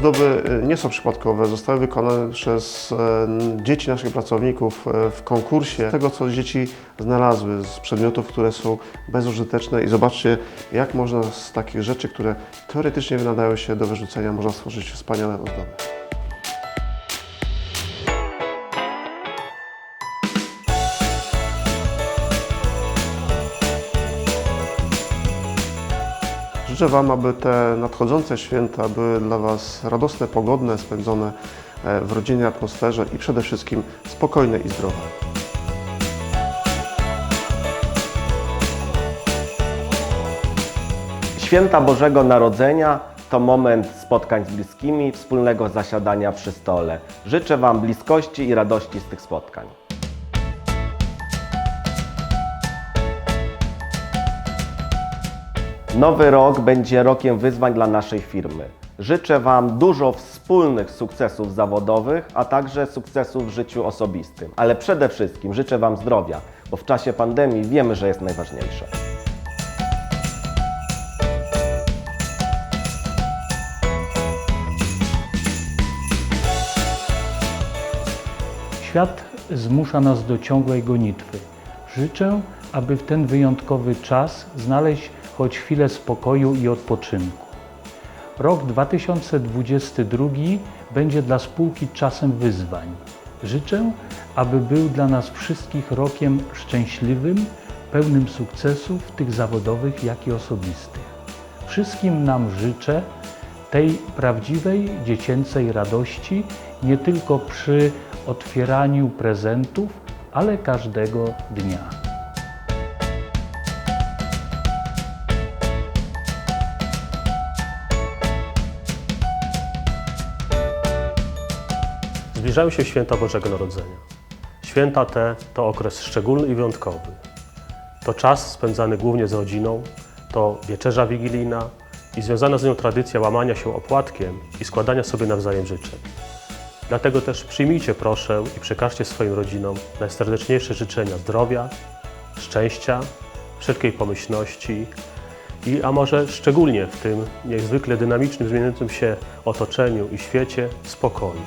ozdoby y, nie są przypadkowe, zostały wykonane przez e, dzieci naszych pracowników e, w konkursie tego, co dzieci znalazły z przedmiotów, które są bezużyteczne i zobaczcie, jak można z takich rzeczy, które teoretycznie nie nadają się do wyrzucenia, można stworzyć wspaniałe ozdoby. Życzę Wam, aby te nadchodzące święta były dla Was radosne, pogodne, spędzone e, w rodzinnej atmosferze i przede wszystkim spokojne i zdrowe. Święta Bożego Narodzenia to moment spotkań z bliskimi, wspólnego zasiadania przy stole. Życzę Wam bliskości i radości z tych spotkań. Nowy rok będzie rokiem wyzwań dla naszej firmy. Życzę Wam dużo wspólnych sukcesów zawodowych, a także sukcesów w życiu osobistym. Ale przede wszystkim życzę Wam zdrowia, bo w czasie pandemii wiemy, że jest najważniejsze. Świat zmusza nas do ciągłej gonitwy. Życzę, aby w ten wyjątkowy czas znaleźć choć chwilę spokoju i odpoczynku. Rok 2022 będzie dla spółki czasem wyzwań. Życzę, aby był dla nas wszystkich rokiem szczęśliwym, pełnym sukcesów, tych zawodowych, jak i osobistych. Wszystkim nam życzę tej prawdziwej dziecięcej radości nie tylko przy otwieraniu prezentów, ale każdego dnia. Zbliżają się święta Bożego Narodzenia. Święta te to okres szczególny i wyjątkowy. To czas spędzany głównie z rodziną, to wieczerza wigilijna i związana z nią tradycja łamania się opłatkiem i składania sobie nawzajem życzeń. Dlatego też przyjmijcie proszę i przekażcie swoim rodzinom najserdeczniejsze życzenia zdrowia, szczęścia, wszelkiej pomyślności i a może szczególnie w tym niezwykle dynamicznym, zmieniającym się otoczeniu i świecie spokoju.